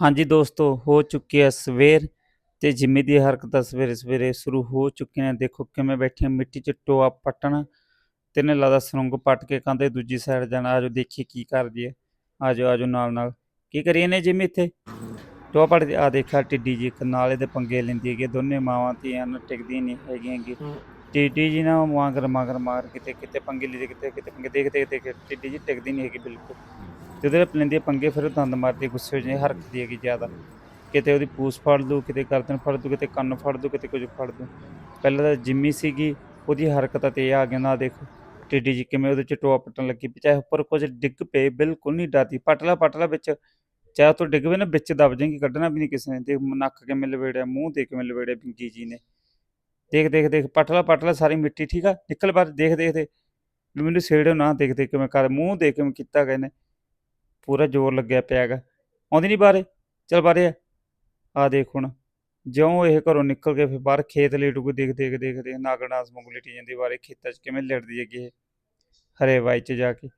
ਹਾਂਜੀ ਦੋਸਤੋ ਹੋ ਚੁੱਕੀ ਹੈ ਸਵੇਰ ਤੇ ਜਿੰਮੀ ਦੀ ਹਰਕਤਾਂ ਸਵੇਰੇ ਸਵੇਰੇ ਸ਼ੁਰੂ ਹੋ ਚੁੱਕੀਆਂ ਨੇ। ਦੇਖੋ ਕਿਵੇਂ ਬੈਠੇ ਮਿੱਟੀ 'ਚ ਟੋਆ ਪੱਟਣ। ਤੇ ਨੇ ਲੱਗਦਾ ਸਰੰਗ ਪੱਟ ਕੇ ਕਹਿੰਦੇ ਦੂਜੀ ਸਾਈਡ ਜਾਣਾ ਆਜੋ ਦੇਖੀ ਕੀ ਕਰਦੀ ਹੈ। ਆਜੋ ਆਜੋ ਨਾਲ ਨਾਲ। ਕੀ ਕਰੀਏ ਨੇ ਜਿੰਮੀ ਇੱਥੇ? ਟੋਆ ਪੱਟ ਆ ਦੇਖਿਆ ਟਿੱਡੀ ਜੀ ਨਾਲ ਇਹਦੇ ਪੰਗੇ ਲੈਂਦੀ ਹੈਗੀ ਦੋਨੇ ਮਾਵਾਂ ਧੀਆਂ ਨੂੰ ਟਿਕਦੀਆਂ ਨਹੀਂ ਹੈਗੀਆਂ ਗੀ ਟਿੱਡੀ ਜੀ ਨਾ ਮਾਗਰ ਮਾਗਰ ਮਾਰ ਕਿਤੇ ਕਿਤੇ ਪੰਗੇ ਲਈ ਕਿਤੇ ਕਿਤੇ ਪੰਗੇ ਦੇਖਦੇ ਦੇਖਦੇ ਟਿੱਡੀ ਜੀ ਟਿਕਦੀ ਨਹੀਂ ਹੈਗੀ ਬਿਲਕੁਲ। ਤੇ ਉਹਦੇ ਲੈਂਦੀ ਪੰਗੇ ਫਿਰ ਉਹ ਦੰਦ ਮਾਰਦੀ, ਗੁੱਸੇ ਹੋ ਜਾਂਦੀ ਹਰਕਦੀ ਹੈਗੀ ਜ਼ਿਆਦਾ। ਕਿਤੇ ਉਹਦੀ ਪੂਸ ਫੜ ਲੂ ਕਿਤੇ ਗਰਦਨ ਫੜ ਦੂ ਕਿਤੇ ਕੰਨ ਫੜ ਦੂ ਕਿਤੇ ਕੁਝ ਫੜ ਦੂ ਪਹਿਲਾਂ ਤਾਂ ਜਿੰਮੀ ਸੀਗੀ, ਉਹਦੀ ਹਰਕਤਾਂ ਤੇ ਇਹ ਆ ਗਿਆ ਨਾ ਦੇਖੋ, ਟਿੱਡੀ ਜੀ ਕਿਵੇਂ ਉਹਦੇ ਚ ਟੋਆ ਪੱਟਣ ਲੱਗੀ, ਚਾਹੇ ਉੱਪਰ ਕੁਝ ਡਿੱਗ ਪਏ, ਬਿਲਕੁਲ ਨਹੀਂ ਡਰਦੀ। ਪਟਲਾ ਪਟਲਾ ਵਿੱਚ, ਚਾਹੇ ਤੂੰ ਡਿੱਗ ਪਏ ਨਾ, ਵਿੱਚ ਦਬ ਜਾਏਗੀ, ਕੱਢਣਾ ਵੀ ਨਹੀਂ ਕਿਸੇ ਨੇ। ਤੇ ਨੱਕ ਕਿਵੇਂ ਲਵੇੜਿਆ, ਮੂੰਹ ਦੇ ਕਿਵੇਂ ਲਵੇੜਿਆ ਪਿੰਕੀ ਜੀ ਨੇ। ਦੇਖ ਦੇਖ ਦੇਖ, ਪਟਲਾ ਪਟਲਾ, ਸਾਰੀ ਮਿੱਟੀ, ਠੀਕ ਆ? ਨਿਕਲ ਬਾਹਰ, ਦੇਖ ਦੇਖ ਦੇ ਮੈਨੂੰ ਛੇੜੋ ਨਾ, ਦੇਖ ਦੇਖ ਕਿਵੇਂ ਕਰ, ਮੂੰਹ ਦੇਖ ਕਿਵੇਂ ਕੀਤਾ ਗਏ ਨੇ। ਪੂਰਾ ਜ਼ੋਰ ਲੱਗਿਆ ਪਿਆ ਹੈਗਾ। ਆਉਂਦੀ ਨਹੀਂ ਬਾਰੇ ਚਲ ਬਾਰੇ ਆ। ਆ ਦੇਖ ਹੁਣ, ਜਿਉਂ ਇਹ ਘਰੋਂ ਨਿਕਲ ਕੇ ਫਿਰ ਬਾਹਰ ਖੇਤ ਲੇਟੂਗੀ ਦੇਖ ਦੇਖ ਦੇਖ ਦੇਖ ਨਾਗਣਾਸ ਵਾਂਗੂ ਜਾਂਦੀ ਬਾਰੇ ਖੇਤਾਂ 'ਚ ਕਿਵੇਂ ਲੜਦੀ ਹੈਗੀ ਇਹ। ਹਰੇ ਵਾਈ 'ਚ ਜਾ ਕੇ।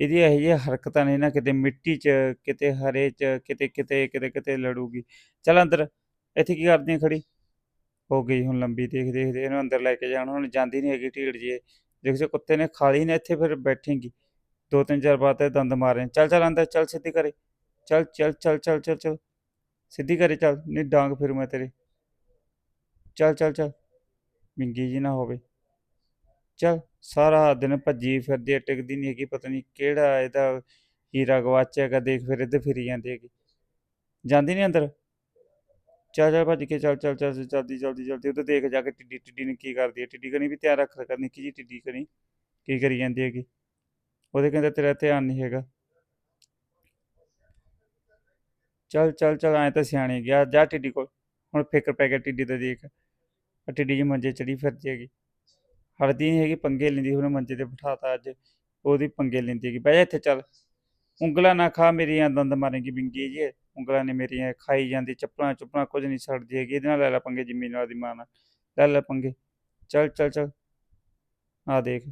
ਇਹਦੀ ਇਹੋ ਜਿਹੀਆਂ ਹਰਕਤਾਂ ਨੇ ਨਾ, ਕਿਤੇ ਮਿੱਟੀ 'ਚ, ਕਿਤੇ ਹਰੇ 'ਚ, ਕਿਤੇ ਕਿਤੇ ਕਿਤੇ ਕਿਤੇ ਲੜੂਗੀ। ਚੱਲ ਅੰਦਰ, ਇੱਥੇ ਕੀ ਕਰਦੀ ਖੜੀ? ਹੋ ਗਈ ਹੁਣ ਲੰਬੀ, ਦੇਖ ਦੇਖ ਦੇ ਇਹਨੂੰ ਅੰਦਰ ਲੈ ਕੇ ਜਾਣ। ਹੁਣ ਜਾਂਦੀ ਨਹੀਂ ਹੈਗੀ ਢੀੜ ਜੀ ਇਹ। ਦੇਖ, ਜੇ ਕੁੱਤੇ ਨੇ ਖਾਲੀ ਨੇ ਇੱਥੇ ਫਿਰ ਬੈਠੇਗੀ। ਦੋ ਤਿੰਨ ਚਾਰ ਬਾਤ ਇਹ ਦੰਦ ਮਾਰੇ ਚੱਲ ਚੱਲ ਅੰਦਰ, ਚੱਲ ਸਿੱਧੀ ਕਰੇ। ਚੱਲ ਚੱਲ ਚੱਲ ਚੱਲ ਚੱਲ ਚੱਲ। ਸਿੱਧੀ ਕਰੇ, ਚੱਲ। ਨਹੀਂ, ਡਾਂਗ ਫਿਰ ਮੈਂ ਤੇਰੇ। ਚੱਲ ਚੱਲ ਚੱਲ। ਮਿੰਗੀ ਜੀ ਨਾ ਹੋਵੇ। ਚੱਲ, ਸਾਰਾ ਦਿਨ ਭੱਜੀ ਫਿਰਦੀ ਟਿਕਦੀ ਨਹੀਂ ਹੈਗੀ, ਪਤਾ ਨਹੀਂ ਕਿਹੜਾ ਇਹਦਾ ਹੀਰਾ ਗਵਾਚਿਆ ਹੈਗਾ, ਦੇਖ ਫਿਰ ਇੱਧਰ ਫਿਰੀ ਜਾਂਦੀ ਹੈਗੀ। ਜਾਂਦੀ ਨਹੀਂ ਅੰਦਰ? ਚੱਲ ਚੱਲ, ਭੱਜ ਕੇ ਚੱਲ ਚੱਲ ਚੱਲ ਜਲਦੀ ਜਲਦੀ ਜਲਦੀ ਉੱਧਰ ਦੇਖ ਜਾ ਕੇ ਟਿੱਡੀ ਟਿੱਡੀ ਨੇ ਕੀ ਕਰਦੀ ਹੈ। ਟਿੱਡੀ ਕਣੀ ਵੀ ਧਿਆਨ ਰੱਖ ਕਰ ਕਿ ਜੀ ਟਿੱਡੀ ਕਣੀ। ਕੀ ਕਰੀ ਜਾਂਦੀ ਹੈਗੀ? ਉਹਦੇ ਕਹਿੰਦਾ ਤੇਰਾ ਧਿਆਨ ਨਹੀਂ ਹੈਗਾ। ਚੱਲ ਚੱਲ ਚੱਲ, ਐ ਤਾਂ ਸਿਆਣੇ ਗਿਆ। ਜਾ ਟਿੱਡੀ ਕੋਲ। ਹੁਣ ਫਿਕਰ ਪੈ ਗਿਆ ਟਿੱਡੀ ਦਾ ਦੇਖ। ਟਿੱਡੀ ਜੀ ਮੰਜੇ ਚੜੀ ਫਿਰਦੀ ਹੈਗੀ। ਹੜਦੀ ਨਹੀਂ ਹੈਗੀ, ਪੰਗੇ ਲੈਂਦੀ ਹੁਣ ਮੰਜੇ ਤੇ ਬਿਠਾਤਾ ਅੱਜ। ਉਹਦੀ ਪੰਗੇ ਲੈਂਦੀ ਹੈਗੀ। ਬਹਿ ਜਾ ਇੱਥੇ ਚੱਲ। ਉਂਗਲਾਂ ਨਾ ਖਾ ਮੇਰੀਆਂ ਦੰਦ ਮਾਰੇਗੀ ਬਿੰਗੀ ਜੀ। ਉਂਗਲਾਂ ਨੇ ਮੇਰੀਆਂ, ਖਾਈ ਜਾਂਦੀ, ਚੱਪਲਾਂ ਚੁੱਪਲਾਂ ਕੁਝ ਨਹੀਂ ਛੱਡਦੀ ਹੈਗੀ। ਇਹਦੇ ਨਾਲ ਲੈ ਲੈ ਪੰਗੇ ਜਿੰਮੀ ਨਾਲ ਦੀ ਮਾਂ ਨਾਲ। ਲੈ ਲੈ ਪੰਗੇ। ਚੱਲ ਚੱਲ ਚੱਲ। ਆ ਦੇਖ।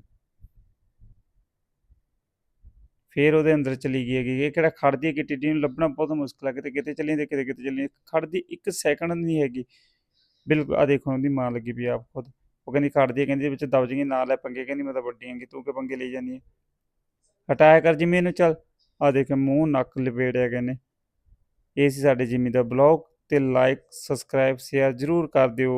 ਫਿਰ ਉਹਦੇ ਅੰਦਰ ਚਲੀ ਗਈ ਹੈਗੀ, ਇਹ ਕਿਹੜਾ ਖੜਦੀ ਹੈ ਕਿ ਟਿੱਡੀ ਨੂੰ ਲੱਭਣਾ ਬਹੁਤ ਮੁਸ਼ਕਲ ਹੈ, ਕਿਤੇ ਕਿਤੇ ਚੱਲੀ ਤੇ ਕਿਤੇ ਕਿਤੇ ਚੱਲੀ ਖੜਦੀ ਇੱਕ ਸੈਕਿੰਡ ਨਹੀਂ ਹੈਗੀ। ਬਿਲਕੁਲ ਆ ਦੇਖੋ, ਉਹਦੀ ਮਾਂ ਲੱਗੀ ਪਈ ਆਪ ਖੁਦ। ਉਹ ਕਹਿੰਦੀ ਖੜਦੀ ਹੈ, ਕਹਿੰਦੀ ਵਿੱਚ ਦਬ ਜਾਏਗੀ ਨਾਲ ਲੈ ਪੰਗੇ, ਕਹਿੰਦੀ ਮੈਂ ਤਾਂ ਵੱਡੀ ਹੈਗੀ, ਤੂੰ ਕਿ ਪੰਗੇ ਲਈ ਜਾਂਦੀ ਹੈ? ਹਟਾਇਆ ਕਰ ਜਿੰਮੀ ਇਹਨੂੰ, ਚੱਲ। ਆ ਦੇਖ, ਮੂੰਹ, ਨੱਕ ਲਪੇੜਿਆ ਗਏ ਨੇ ਇਹ ਸੀ ਸਾਡੇ ਜਿੰਮੀ ਦਾ ਬਲੌਗ, ਤੇ ਲਾਈਕ ਸਬਸਕ੍ਰਾਈਬ ਸ਼ੇਅਰ ਜ਼ਰੂਰ ਕਰ ਦਿਓ।